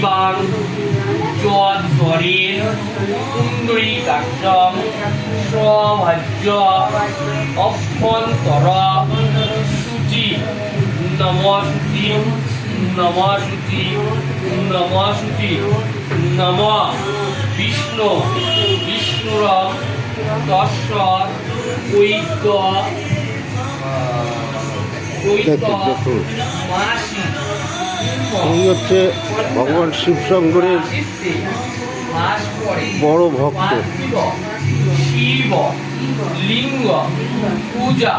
পিবান চরে কুণ্ডরীকাক্ষম স্বভাজ্য অভ্যন্তর সূচি নমস্তি নমসূচি নমসূচি নম বিষ্ণু বিষ্ণুর দশ ঐক্য দেখো। মাসি এই হচ্ছে ভগবান শিব শঙ্করের বড় ভক্ত। শিব লিঙ্গ পূজা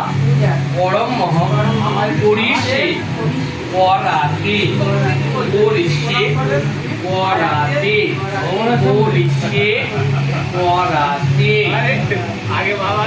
পরম পরিষে পরাতে পরিষে পরাতে পরিষে পরাতে। আগে বাবা।